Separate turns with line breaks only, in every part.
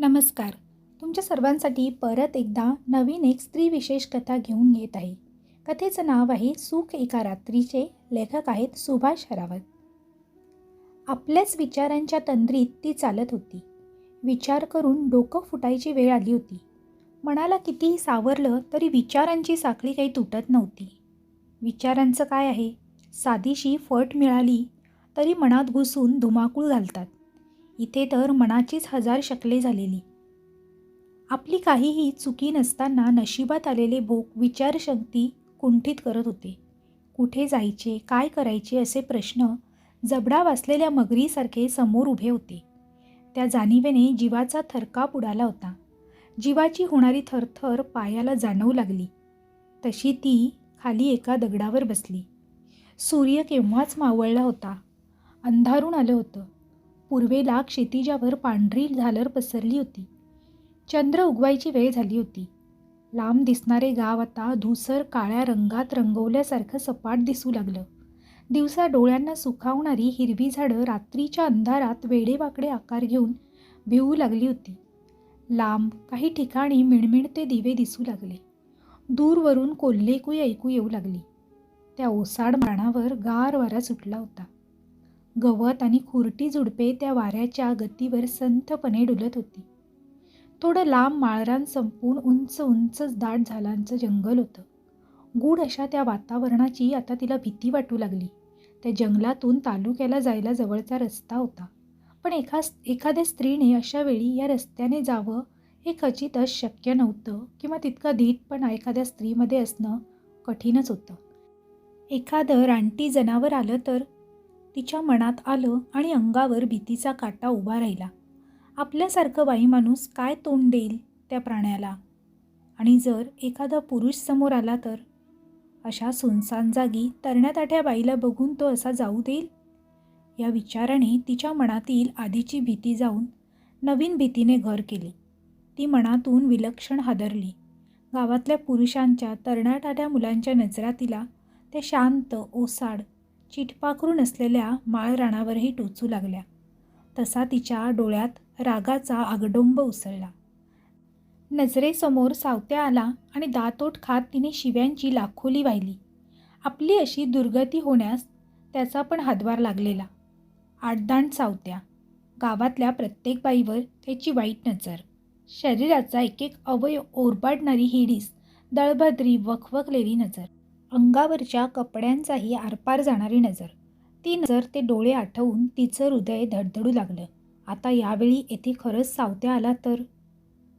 नमस्कार. तुमच्या सर्वांसाठी परत एकदा नवीन एक स्त्रीविशेष कथा घेऊन येत आहे. कथेचं नाव आहे सुख एका रात्रीचे. लेखक आहेत सुभाष हरावत आपल्याच विचारांच्या तंद्रीत ती चालत होती. विचार करून डोकं फुटायची वेळ आली होती. मनाला कितीही सावरलं तरी विचारांची साखळी काही तुटत नव्हती. विचारांचं काय आहे? साधीशी फट मिळाली तरी मनात घुसून धुमाकूळ घालतात. इथे तर मनाचीच हजार शकले झालेली. आपली काहीही चुकी नसताना नशिबात आलेले भोग विचारशक्ती कुंठित करत होते. कुठे जायचे काय करायचे असे प्रश्न जबडा वाचलेल्या मगरीसारखे समोर उभे होते. त्या जाणीवेने जीवाचा थरकाप उडाला होता. जीवाची होणारी थरथर पायाला जाणवू लागली. तशी ती खाली एका दगडावर बसली. सूर्य केव्हाच मावळला होता? अंधारून आलं होतं. पूर्वेला क्षितिजावर पांढरी झालर पसरली होती. चंद्र उगवायची वेळ झाली होती. लांब दिसणारे गाव आता धुसर काळ्या रंगात रंगवल्यासारखं सपाट दिसू लागलं. दिवसा डोळ्यांना सुखावणारी हिरवी झाडं रात्रीच्या अंधारात वेडेवाकडे आकार घेऊन भिवू लागली होती. लांब काही ठिकाणी मिणमिणते दिवे दिसू लागले. दूरवरून कोल्हेकुई ऐकू येऊ लागली. त्या ओसाड माणावर गार वारा सुटला होता. गवत आणि खुरटी झुडपे त्या वाऱ्याच्या गतीवर संथपणे डुलत होती. थोडं लांब माळरान संपून उंच उंच दाट झालांचं जंगल होतं. गूढ अशा त्या वातावरणाची आता तिला भीती वाटू लागली. त्या जंगलातून तालुक्याला जायला जवळचा रस्ता होता. पण एका एखाद्या स्त्रीने अशा वेळी या रस्त्याने जावं हे खचितच शक्य नव्हतं किंवा तितका धीटपणा एखाद्या स्त्रीमध्ये असणं कठीणच होतं. एखादं रानटी जनावर आलं तर तिच्या मनात आलं आणि अंगावर भीतीचा काटा उभा राहिला. आपल्यासारखं बाई माणूस काय तोंड देईल त्या प्राण्याला? आणि जर एखादा पुरुष समोर आला तर? अशा सुनसान जागी तरण्याताठ्या बाईला बघून तो असा जाऊ देईल? या विचाराने तिच्या मनातील आधीची भीती जाऊन नवीन भीतीने घर केली. ती मनातून विलक्षण हादरली. गावातल्या पुरुषांच्या तरणाटाट्या मुलांच्या नजरा तिला त्या शांत ओसाड चिटपाखरून असलेल्या माळराणावरही टोचू लागल्या. तसा तिच्या डोळ्यात रागाचा आगडोंब उसळला. नजरेसमोर सावत्या आला आणि दातोट खात तिने शिव्यांची लाखोली वाहिली. आपली अशी दुर्गती होण्यास त्याचा पण हातभार लागलेला. आडदांड सावत्या. गावातल्या प्रत्येक बाईवर त्याची वाईट नजर. शरीराचा एक एक अवयव ओरबाडणारी हिडीस दळभद्री वखवकलेली नजर. अंगावरच्या कपड्यांचाही आरपार जाणारी नजर. ती नजर ते डोळे आठवून तिचं हृदय धडधडू लागलं. आता यावेळी येथे खरंच सावत्या आला तर?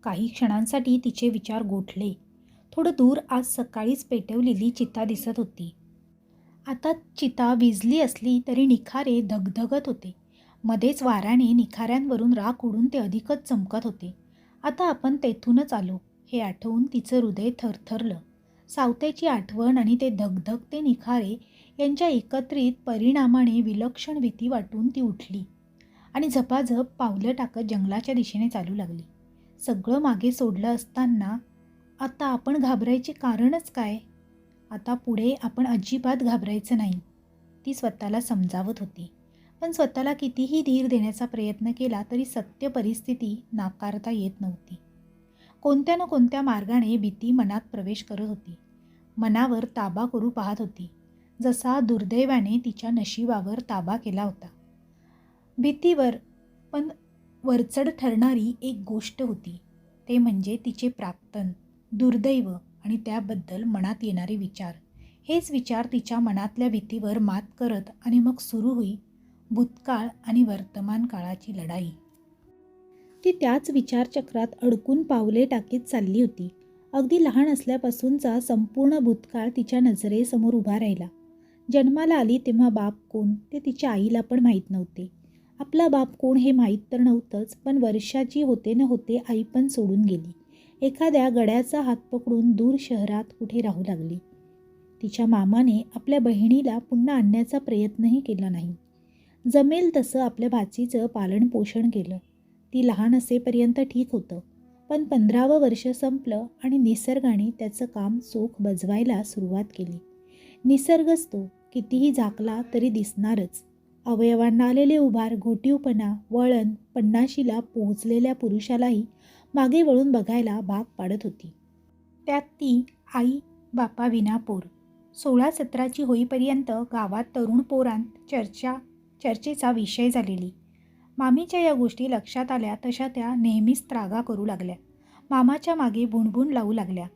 काही क्षणांसाठी तिचे विचार गोठले. थोडं दूर आज सकाळीच पेटवलेली चिता दिसत होती. आता चिता विजली असली तरी निखारे धगधगत होते. मध्येच वाऱ्याने निखाऱ्यांवरून राख उडून ते अधिकच चमकत होते. आता आपण तेथूनच आलो. हे आठवून तिचं हृदय थरथरलं. सावत्याची आठवण आणि ते धगधगते निखारे यांच्या एकत्रित परिणामाने विलक्षण भीती वाटून ती उठली आणि झपाझप पावलं टाकत जंगलाच्या दिशेने चालू लागली. सगळं मागे सोडलं असताना आता आपण घाबरायचे कारणच काय? आता पुढे आपण अजिबात घाबरायचं नाही. ती स्वतःला समजावत होती. पण स्वतःला कितीही धीर देण्याचा प्रयत्न केला तरी सत्य परिस्थिती नाकारता येत नव्हती. कोणत्या ना कोणत्या मार्गाने भीती मनात प्रवेश करत होती. मनावर ताबा करू पाहत होती. जसा दुर्दैवाने तिच्या नशिबावर ताबा केला होता. भीतीवर पण वरचढ ठरणारी एक गोष्ट होती. ते म्हणजे तिचे प्राक्तन दुर्दैव आणि त्याबद्दल मनात येणारे विचार. हेच विचार तिच्या मनातल्या भीतीवर मात करत आणि मग सुरू होई भूतकाळ आणि वर्तमान काळाची लढाई. ती त्याच विचारचक्रात अडकून पावले टाकीत चालली होती. अगदी लहान असल्यापासूनचा संपूर्ण भूतकाळ तिच्या नजरेसमोर उभा राहिला. जन्माला आली तेव्हा बाप कोण ते तिच्या आईला पण माहीत नव्हते. आपला बाप कोण हे माहीत तर नव्हतंच पण वर्षाची होते न होते आई पण सोडून गेली. एखाद्या गड्याचा हात पकडून दूर शहरात कुठे राहू लागली. तिच्या मामाने आपल्या बहिणीला पुन्हा आणण्याचा प्रयत्नही केला नाही. जमेल तसं आपल्या भाचीचं पालनपोषण केलं. ती लहान असेपर्यंत ठीक होतं. पण पंधरावं वर्ष संपलं आणि निसर्गाने त्याचं काम चोख बजवायला सुरुवात केली. निसर्गच तो कितीही झाकला तरी दिसणारच. अवयवांना आलेले उभार घोटीवपणा वळण पन्नाशीला पोहोचलेल्या पुरुषालाही मागे वळून बघायला भाग पाडत होती. त्यात ती आई बापा विना पोर. सोळा सतराची होईपर्यंत गावात तरुण पोरांत चर्चा चर्चेचा विषय झालेली. मामीच्या या गोष्टी लक्षात आल्या तशा त्या नेहमीच त्रागा करू लागल्या. मामाच्या मागे भुणभुण लावू लागल्या.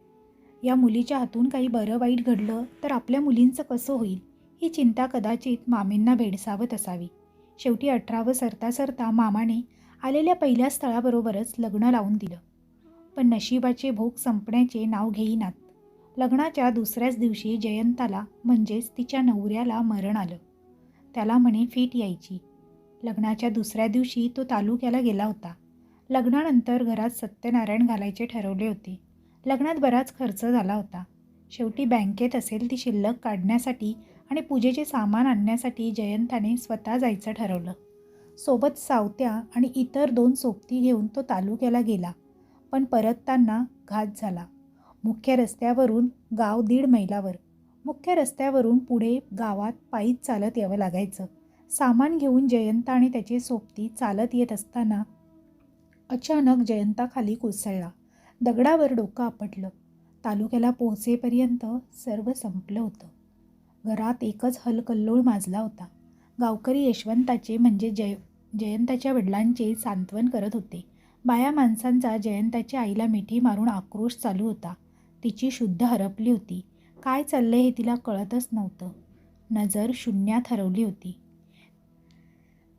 या मुलीच्या हातून काही बरं वाईट घडलं तर आपल्या मुलींचं कसं होईल? ही चिंता कदाचित मामींना भेडसावत असावी. शेवटी अठरावं सरता सरता मामाने आलेल्या पहिल्या स्थळाबरोबरच लग्न लावून दिलं. पण नशिबाचे भोग संपण्याचे नाव घेईनात. लग्नाच्या दुसऱ्याच दिवशी जयंताला म्हणजेच तिच्या नवऱ्याला मरण आलं. त्याला म्हणे फिट यायची. लग्नाच्या दुसऱ्या दिवशी तो तालुक्याला गेला होता. लग्नानंतर घरात सत्यनारायण घालायचे ठरवले होते. लग्नात बराच खर्च झाला होता. शेवटी बँकेत असेल ती शिल्लक काढण्यासाठी आणि पूजेचे सामान आणण्यासाठी जयंताने स्वतः जायचं ठरवलं. सोबत सावत्या आणि इतर दोन सोबती घेऊन तो तालुक्याला गेला. पण परतताना घात झाला. मुख्य रस्त्यावरून गाव दीड मैलावर. मुख्य रस्त्यावरून पुढे गावात पायीच चालत यावं लागायचं. सामान घेऊन जयंत आणि त्याचे सोबती चालत येत असताना अचानक जयंता खाली कोसळला. दगडावर डोकं आपटलं. तालुक्याला पोहोचेपर्यंत सर्व संपलं होतं. घरात एकच हलकल्लोळ माजला होता. गावकरी यशवंताचे म्हणजे जय जयंताच्या वडिलांचे सांत्वन करत होते. बाया माणसांचा जयंताच्या आईला मिठी मारून आक्रोश चालू होता. तिची शुद्ध हरपली होती. काय चाललंय हे तिला कळतच नव्हतं. नजर शून्यात हरवली होती.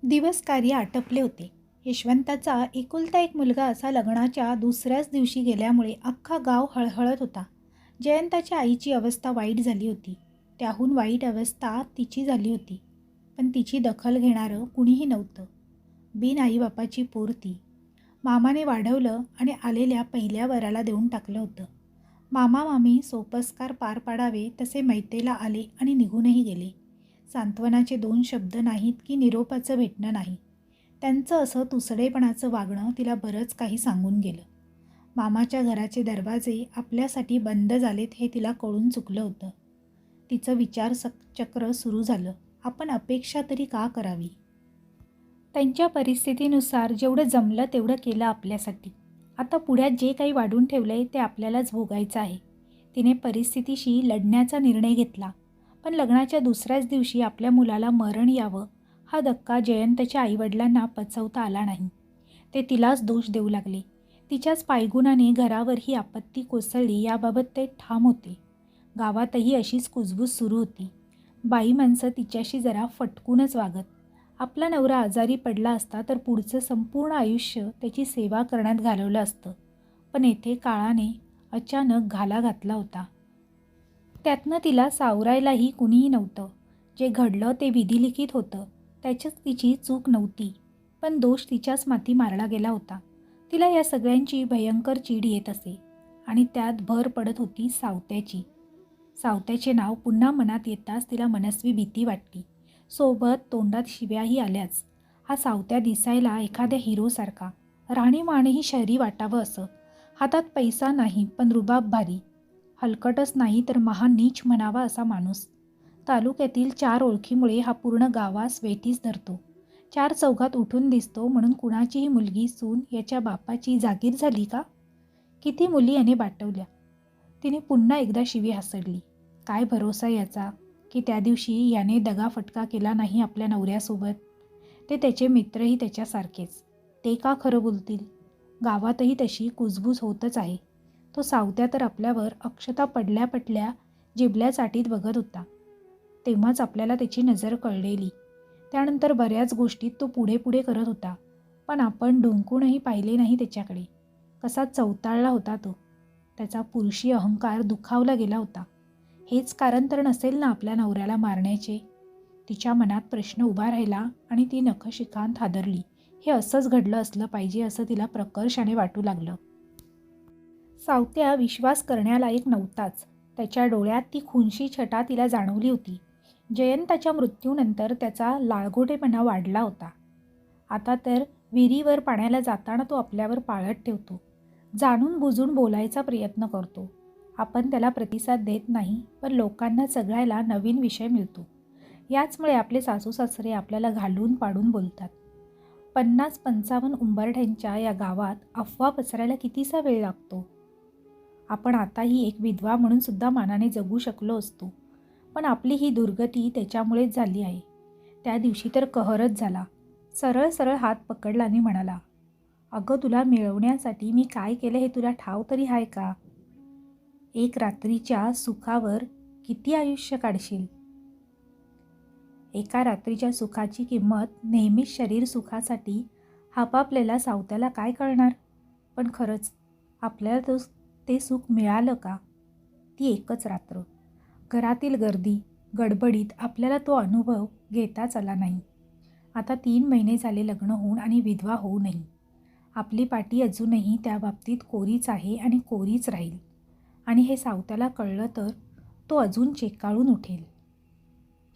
दिवस कार्य आटपले होते. यशवंताचा एकुलता एक मुलगा असा लग्नाच्या दुसऱ्याच दिवशी गेल्यामुळे अख्खा गाव हळहळत होता. जयंताच्या आईची अवस्था वाईट झाली होती. त्याहून वाईट अवस्था तिची झाली होती. पण तिची दखल घेणारं कुणीही नव्हतं. बिन आईबापाची पोर ती मामाने वाढवलं आणि आलेल्या पहिल्या वराला देऊन टाकलं होतं. मामा मामी सोपस्कार पार पाडावे तसे मैतेला आले आणि निघूनही गेले. सांत्वनाचे दोन शब्द नाहीत की निरोपाचं भेटणं नाही. त्यांचं असं तुसडेपणाचं वागणं तिला बरंच काही सांगून गेलं. मामाच्या घराचे दरवाजे आपल्यासाठी बंद झालेत हे तिला कळून चुकलं होतं. तिचं विचार सक चक्र सुरू झालं. आपण अपेक्षा तरी का करावी? त्यांच्या परिस्थितीनुसार जेवढं जमलं तेवढं केलं आपल्यासाठी. आता पुढ्यात जे काही वाढून ठेवलं आहे ते आपल्यालाच भोगायचं आहे. तिने परिस्थितीशी लढण्याचा निर्णय घेतला. पण लग्नाच्या दुसऱ्याच दिवशी आपल्या मुलाला मरण यावं हा धक्का जयंतच्या आईवडिलांना पचवता आला नाही. ते तिलाच दोष देऊ लागले. तिच्याच पायगुणाने घरावर ही आपत्ती कोसळली याबाबत ते ठाम होते. गावातही अशीच कुजबूज सुरू होती. बाई माणसं तिच्याशी जरा फटकूनच वागत. आपला नवरा आजारी पडला असता तर पुढचं संपूर्ण आयुष्य त्याची सेवा करण्यात घालवलं असतं. पण येथे काळाने अचानक घाला घातला होता. त्यातनं तिला सावरायलाही कुणीही नव्हतं. जे घडलं ते विधिलिखित होतं. त्याच्यात तिची चूक नव्हती. पण दोष तिच्याच माती मारला गेला होता. तिला या सगळ्यांची भयंकर चीड येत असे. आणि त्यात भर पडत होती सावत्याची. सावत्याचे नाव पुन्हा मनात येताच तिला मनस्वी भीती वाटली. सोबत तोंडात शिव्याही आल्याच. हा सावत्या दिसायला एखाद्या हिरोसारखा. राणीमानेही शहरी वाटावं असं. हातात पैसा नाही पण रुबाब भारी. हलकटच नाही तर महान नीच म्हणावा असा माणूस. तालुक्यातील चार ओळखीमुळे हा पूर्ण गावास वेठीस धरतो. चार चौघात उठून दिसतो म्हणून कुणाचीही मुलगी सून याच्या बापाची जागीर झाली का? किती मुली याने बाटवल्या? तिने पुन्हा एकदा शिवी हासडली काय भरोसा याचा की त्या दिवशी याने दगाफटका केला नाही आपल्या नवऱ्यासोबत? ते त्याचे मित्रही त्याच्यासारखेच. ते का खरं बोलतील? गावातही तशी कुजबूज होतच आहे. तो सावत्या तर आपल्यावर अक्षता पडल्या पडल्या जिबल्या चाटीत बघत होता. तेव्हाच आपल्याला त्याची नजर कळलेली. त्यानंतर बऱ्याच गोष्टीत तो पुढे पुढे करत होता पण आपण डुंकूनही पाहिले नाही त्याच्याकडे. कसा चौताळला होता तो. त्याचा पुरुषी अहंकार दुखावला गेला होता. हेच कारण तर नसेल ना आपल्या नवऱ्याला मारण्याचे? तिच्या मनात प्रश्न उभा राहिला आणि ती नखशिकांत हादरली. हे असंच घडलं असलं पाहिजे असं तिला प्रकर्षाने वाटू लागलं. सावत्या विश्वास करण्यालायक नव्हताच. त्याच्या डोळ्यात ती खुनशी छटा तिला जाणवली होती. जयंताच्या मृत्यूनंतर त्याचा लाळगोटेपणा वाढला होता. आता तर विहिरीवर पाण्याला जाताना तो आपल्यावर पाळत ठेवतो. जाणून बुजून बोलायचा प्रयत्न करतो. आपण त्याला प्रतिसाद देत नाही पण लोकांना सगळ्याला नवीन विषय मिळतो. याचमुळे आपले सासू सासरे आपल्याला घालून पाडून बोलतात. पन्नास पंचावन्न उंबरठ्यांच्या या गावात अफवा पसरायला कितीसा वेळ लागतो? आपण आताही एक विधवा म्हणून सुद्धा मानाने जगू शकलो असतो. पण आपली ही दुर्गती त्याच्यामुळेच झाली आहे. त्या दिवशी तर कहरच झाला. सरळ सरळ हात पकडला आणि म्हणाला अगं तुला मिळवण्यासाठी मी काय केलं हे तुला ठाव तरी आहे का? एक रात्रीच्या सुखावर किती आयुष्य काढशील? एका रात्रीच्या सुखाची किंमत नेहमीच शरीर सुखासाठी हापापलेला सावत्याला काय कळणार? पण खरंच आपल्याला तो ते सुख मिळालं का? ती एकच रात्र. घरातील गर्दी गडबडीत आपल्याला तो अनुभव घेताच आला नाही. आता तीन महिने झाले लग्न होऊन आणि विधवा होऊ नाही. आपली पाठी अजूनही त्या बाबतीत कोरीच आहे आणि कोरीच राहील. आणि हे सावत्याला कळलं तर तो अजून चेकाळून उठेल.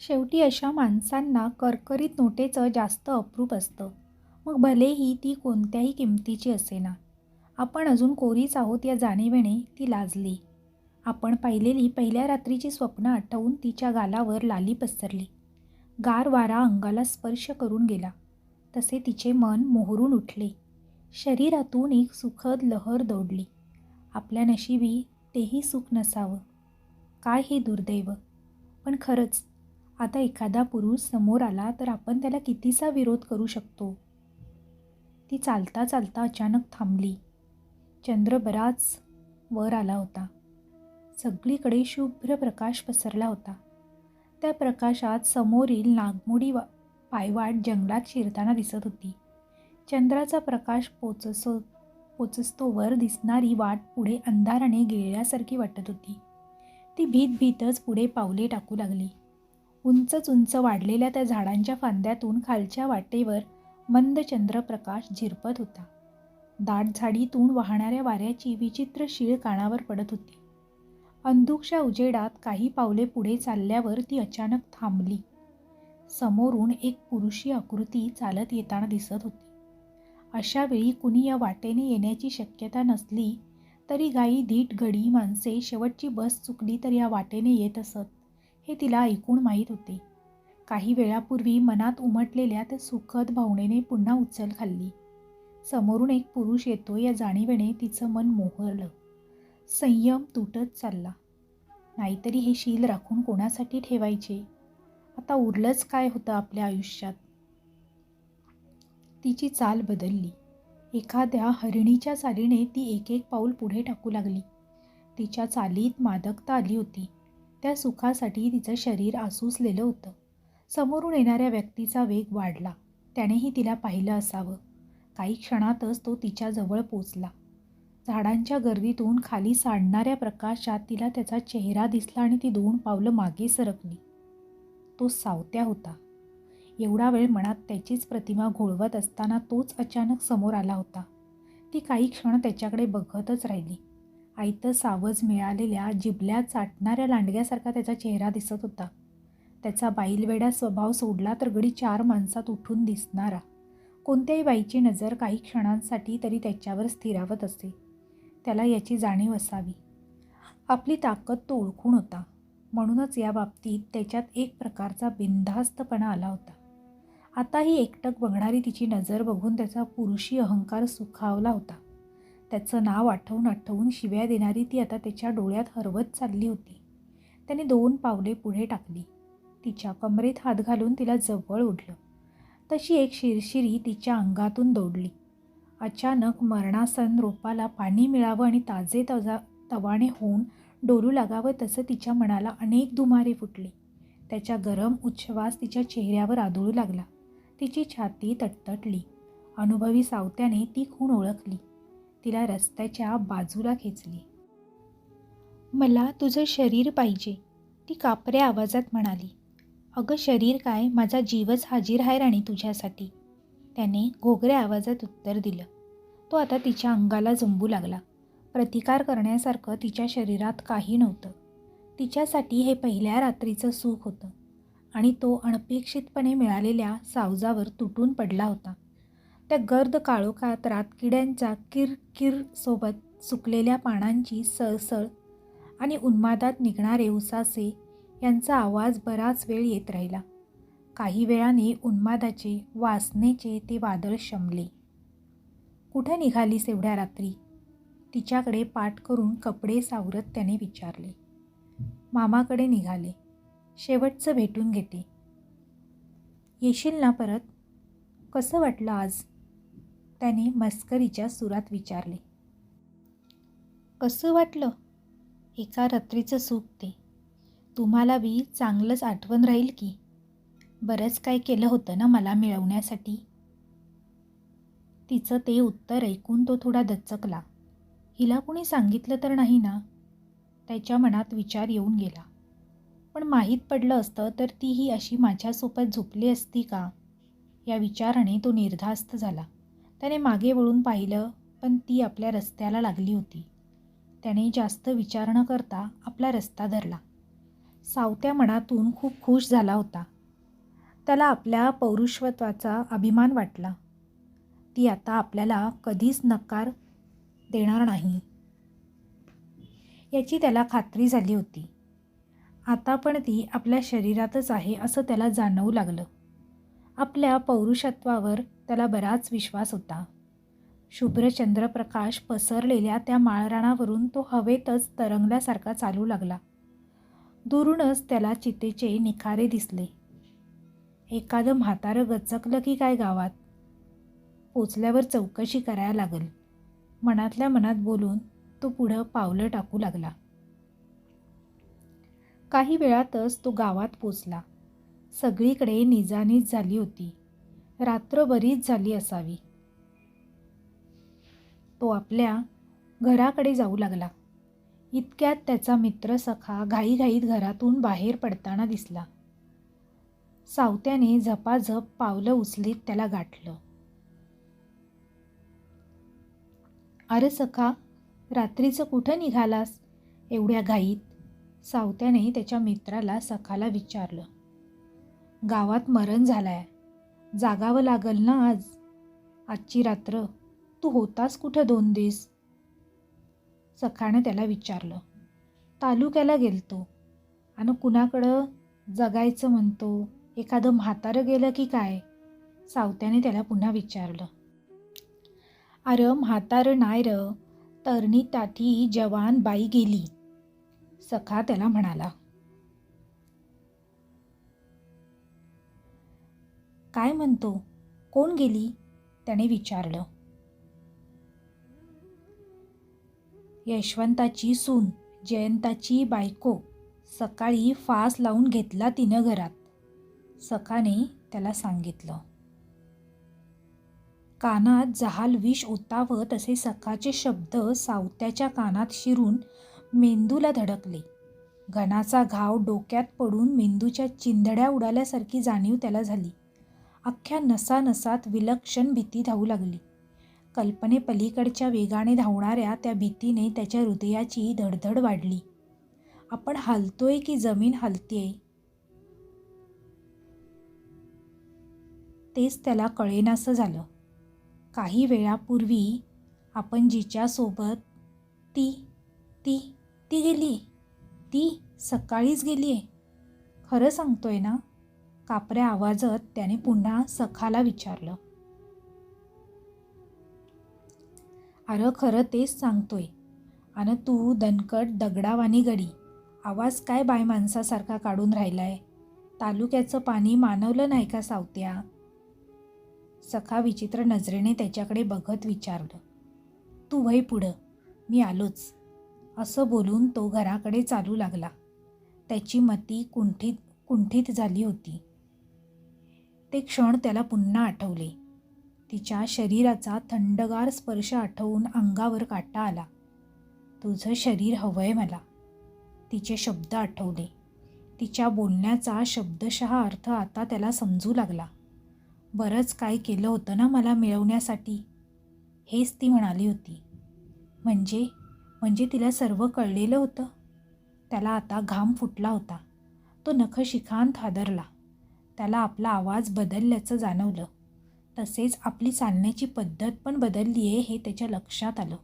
शेवटी अशा माणसांना करकरीत नोटेचं जास्त अप्रूप असतं. मग भलेही ती कोणत्याही किमतीची असेना. आपण अजून कोरीच आहोत या जाणीवेने ती लाजली. आपण पाहिलेली पहिल्या रात्रीची स्वप्न आठवून तिच्या गालावर लाली पसरली. गार वारा अंगाला स्पर्श करून गेला. तसे तिचे मन मोहरून उठले. शरीरातून एक सुखद लहर दौडली. आपल्या नशिबी तेही सुख नसावं. काय हे दुर्दैव? पण खरंच आता एखादा पुरुष समोर आला तर आपण त्याला कितीसा विरोध करू शकतो? ती चालता चालता अचानक थांबली. चंद्र बराच वर आला होता. सगळीकडे शुभ्र प्रकाश पसरला होता. त्या प्रकाशात समोरील नागमोडी वा पायवाट जंगलात शिरताना दिसत होती. चंद्राचा प्रकाश पोचसो पोचस्तोवर दिसणारी वाट पुढे अंधाराने गिळल्यासारखी वाटत होती. ती भीत भीतच पुढे पावले टाकू लागली. उंचच उंच वाढलेल्या त्या झाडांच्या फांद्यातून खालच्या वाटेवर मंद चंद्रप्रकाश झिरपत होता. दाट झाडीतून वाहणाऱ्या वाऱ्याची विचित्र शीळ कानावर पडत होती. अंधुकच्या उजेडात काही पावले पुढे चालल्यावर ती अचानक थांबली. समोरून एक पुरुषी आकृती चालत येताना दिसत होती. अशा वेळी कुणी या वाटेने येण्याची शक्यता नसली तरी गाई धीट घडी माणसे शेवटची बस चुकली तर या वाटेने येत असत हे तिला ऐकून माहीत होते. काही वेळापूर्वी मनात उमटलेल्या त्या सुखद भावनेने पुन्हा उचल खाल्ली. समोरून एक पुरुष येतो. या जाणीवेने तिचं मन मोहरलं. संयम तुटत चालला. नाहीतरी हे शील राखून कोणासाठी ठेवायचे? आता उरलंच काय होतं आपल्या आयुष्यात? तिची चाल बदलली. एखाद्या हरिणीच्या चालीने ती एक एक पाऊल पुढे टाकू लागली. तिच्या चालीत मादकता आली होती. त्या सुखासाठी तिचं शरीर आसूसलेलं होतं. समोरून येणाऱ्या व्यक्तीचा वेग वाढला. त्यानेही तिला पाहिलं असावं. काही क्षणातच तो तिच्याजवळ पोचला. झाडांच्या गर्दीतून खाली सांडणाऱ्या प्रकाशात तिला त्याचा चेहरा दिसला आणि ती दोन पावलं मागे सरकली. तो सावत्या होता. एवढा वेळ मनात त्याचीच प्रतिमा घोळवत असताना तोच अचानक समोर आला होता. ती काही क्षण त्याच्याकडे बघतच राहिली. आयतं सावज मिळालेल्या जिबल्या चाटणाऱ्या लांडग्यासारखा त्याचा चेहरा दिसत होता. त्याचा बाईलवेडा स्वभाव सोडला तर गडी चार माणसात उठून दिसणारा. कोणत्याही बाईची नजर काही क्षणांसाठी तरी त्याच्यावर स्थिरावत असे त्याला याची जाणीव असावी. आपली ताकद तो ओळखून होता. म्हणूनच या बाबतीत त्याच्यात एक प्रकारचा बिनधास्तपणा आला होता. आता ही एकटक बघणारी तिची नजर बघून त्याचा पुरुषी अहंकार सुखावला होता. त्याचं नाव आठवून आठवून शिव्या देणारी ती आता त्याच्या डोळ्यात हरवत चालली होती. त्याने दोन पावले पुढे टाकली. तिच्या कमरेत हात घालून तिला जवळ ओढलं. तशी एक शिरशिरी तिच्या अंगातून दौडली. अचानक मरणासन रोपाला पाणी मिळावं आणि ताजे तजा तवाणे होऊन डोलू लागावं तसं तिच्या मनाला अनेक दुमारे फुटले. त्याच्या गरम उच्छ्वास तिच्या चेहऱ्यावर आदळू लागला. तिची छाती तटतटली. अनुभवी सावत्याने ती खूण ओळखली. तिला रस्त्याच्या बाजूला खेचली. मला तुझं शरीर पाहिजे ती कापऱ्या आवाजात म्हणाली. अगं शरीर काय? माझा जीवच हाजीर आहे राणी तुझ्यासाठी. त्याने घोगऱ्या आवाजात उत्तर दिलं. तो आता तिच्या अंगाला जंबू लागला. प्रतिकार करण्यासारखं तिच्या शरीरात काही नव्हतं. तिच्यासाठी हे पहिल्या रात्रीचं सुख होतं आणि तो अनपेक्षितपणे मिळालेल्या सावजावर तुटून पडला होता. त्या गर्द काळोखात रातकिड्यांच्या किर किर सोबत सुकलेल्या पानांची सळसळ आणि उन्मादात निघणारे उसासे यांचा आवाज बराच वेळ येत राहिला. काही वेळाने उन्मादाचे वासनेचे ते वादळ शमले. कुठे निघालीस एवढ्या रात्री? तिच्याकडे पाठ करून कपडे सावरत त्याने विचारले. मामाकडे निघाले. शेवटचं भेटून घेते. येशील ना परत? कसं वाटलं आज? त्याने मस्करीच्या सुरात विचारले. कसं वाटलं? एका रात्रीचं सुख ते. तुम्हाला बी चांगलंच आठवण राहील की. बरंच काय केलं होतं ना मला मिळवण्यासाठी? तिचं ते उत्तर ऐकून तो थोडा दचकला. हिला कोणी सांगितलं तर नाही ना? त्याच्या मनात विचार येऊन गेला. पण माहीत पडलं असतं तर ती ही अशी माझ्यासोबत झोपली असती का? या विचाराने तो निर्धास्त झाला. त्याने मागे वळून पाहिलं पण ती आपल्या रस्त्याला लागली होती. त्याने जास्त विचार न करता आपला रस्ता धरला. सावत्या मनातून खूप खुश झाला होता. त्याला आपल्या पौरुषत्वाचा अभिमान वाटला. ती आता आपल्याला कधीच नकार देणार नाही. याची त्याला खात्री झाली होती. आता पण ती आपल्या शरीरातच आहे असं त्याला जाणवू लागलं. आपल्या पौरुषत्वावर त्याला बराच विश्वास होता. शुभ्रचंद्रप्रकाश पसरलेल्या त्या माळराणावरून तो हवेतच तरंगल्यासारखा चालू लागला. दुरूनच त्याला चितेचे निखारे दिसले. एखादं म्हातारं गचकलं की काय गावात? पोचल्यावर चौकशी करायला लागल. मनातल्या मनात बोलून तो पुढं पावलं टाकू लागला. काही वेळातच तो गावात पोचला. सगळीकडे निजानीज झाली होती. रात्र बरीच झाली असावी. तो आपल्या घराकडे जाऊ लागला. इतक्यात त्याचा मित्र सखा घाईघाईत घरातून बाहेर पडताना दिसला. सावत्याने झपाझप पावलं उचलीत त्याला गाठलं. अरे सखा रात्रीचं कुठं निघालास? एवढ्या घाईत सावत्याने त्याच्या मित्राला सखाला विचारलं. गावात मरण झालाय. जागावं लागल ना आज? आजची रात्र. तू होतास कुठं दोन दिस सखानं त्याला विचारलं. तालुक्याला गेलतो. आणि कुणाकडं जगायचं म्हणतो? एखादं म्हातारं गेलं की काय? सावत्याने त्याला पुन्हा विचारलं. अरे म्हातारं नाही र. तरणी ताठी जवान बाई गेली. सखा त्याला म्हणाला. काय म्हणतो? कोण गेली? त्याने विचारलं. यशवंताची सून जयंताची बायको सकाळी फास लावून घेतला तिनं घरात. सखाने त्याला सांगितलं कानात जहाल विष ओतावं तसे सखाचे शब्द सावत्याच्या कानात शिरून मेंदूला धडकले. घनाचा घाव डोक्यात पडून मेंदूच्या चिंधड्या उडाल्यासारखी जाणीव त्याला झाली. अख्ख्या नसानसात विलक्षण भीती धावू लागली. कल्पनेपलीकडच्या वेगाने धावणाऱ्या त्या भीतीने त्याच्या हृदयाची धडधड वाढली. आपण हलतोय की जमीन हलतेय? तेच त्याला कळेनासं झालं. काही वेळापूर्वी आपण जिच्यासोबत ती ती ती गेली ती सकाळीच गेली आहे खरं सांगतोय ना? कापऱ्या आवाजात त्याने पुन्हा सखाला विचारलं. अरे खरं तेच सांगतोय. आणि तू दणकट दगडावानी गडी आवाज काय बाय माणसासारखा काढून राहिलाय? तालुक्याचं पाणी मानवलं नाही का सावत्या? सखा विचित्र नजरेने त्याच्याकडे बघत विचारलं. तू वय पुढं मी आलोच. असं बोलून तो घराकडे चालू लागला. त्याची मती कुंठीत कुंठित झाली होती. ते क्षण त्याला पुन्हा आठवले. तिच्या शरीराचा थंडगार स्पर्श आठवून अंगावर काटा आला. तुझं शरीर हवंय मला. तिचे शब्द आठवले. तिच्या बोलण्याचा शब्दशः अर्थ आता त्याला समजू लागला. बरंच काय केलं होतं ना मला मिळवण्यासाठी? हेच ती म्हणाली होती. म्हणजे? म्हणजे तिला सर्व कळलेलं होतं? त्याला आता घाम फुटला होता. तो नखशिखांत हादरला. त्याला आपला आवाज बदलल्याचं जाणवलं. तसेच आपली चालण्याची पद्धत पण बदलली आहे हे त्याच्या लक्षात आलं.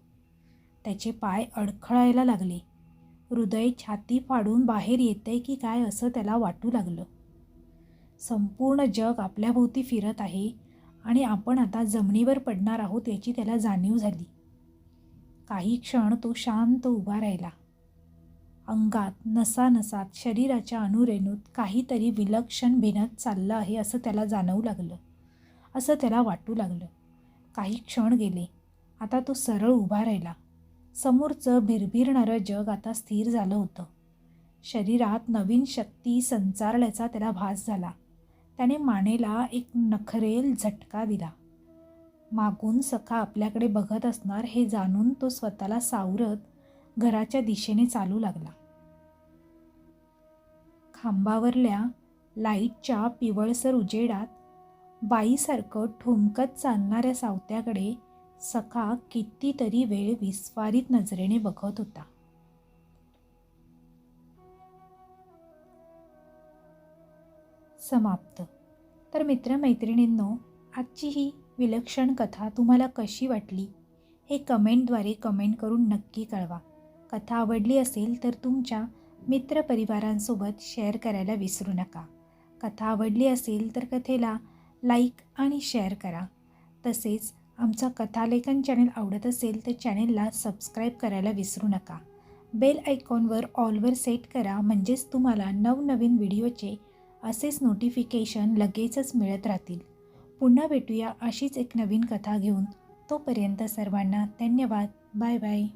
त्याचे पाय अडखळायला लागले. हृदय छाती फाडून बाहेर येतंय की काय असं त्याला वाटू लागलं. संपूर्ण जग आपल्याभोवती फिरत आहे आणि आपण आता जमिनीवर पडणार आहोत याची त्याला जाणीव झाली. काही क्षण तो शांत उभा राहिला. अंगात नसानसात शरीराच्या अनुरेणूत काहीतरी विलक्षण भिनत चाललं आहे असं त्याला जाणवू लागलं. असं त्याला वाटू लागलं. काही क्षण गेले. आता तो सरळ उभा राहिला. समोरचं भिरभिरणारं जग आता स्थिर झालं होतं. शरीरात नवीन शक्ती संचारल्याचा त्याला भास झाला. त्याने मानेला एक नखरेल झटका दिला. मागून सखा आपल्याकडे बघत असणार हे जाणून तो स्वतःला सावरत घराच्या दिशेने चालू लागला. खांबावरल्या लाईटच्या पिवळसर उजेडात बाईसारखं ठुमकत चालणाऱ्या सावत्याकडे सखा कितीतरी वेळ विस्फारित नजरेने बघत होता. समाप्त. तर मित्रमैत्रिणींनो आजची ही विलक्षण कथा तुम्हाला कशी वाटली? हे कमेंटद्वारे कमेंट करून नक्की कळवा. कथा आवडली असेल तर तुमच्या मित्रपरिवारांसोबत शेअर करायला विसरू नका. कथा आवडली असेल तर कथेला लाईक आणि शेअर करा. तसेच आमचा कथालेखन चॅनल आवडत असेल तर चॅनेलला सबस्क्राईब करायला विसरू नका. बेल आयकॉनवर ऑलवर सेट करा म्हणजेच तुम्हाला नवनवीन व्हिडिओचे असेच नोटिफिकेशन लगेचच मिळत राहतील. पुन्हा भेटूया अशीच एक नवीन कथा घेऊन. तोपर्यंत सर्वांना धन्यवाद. Bye bye.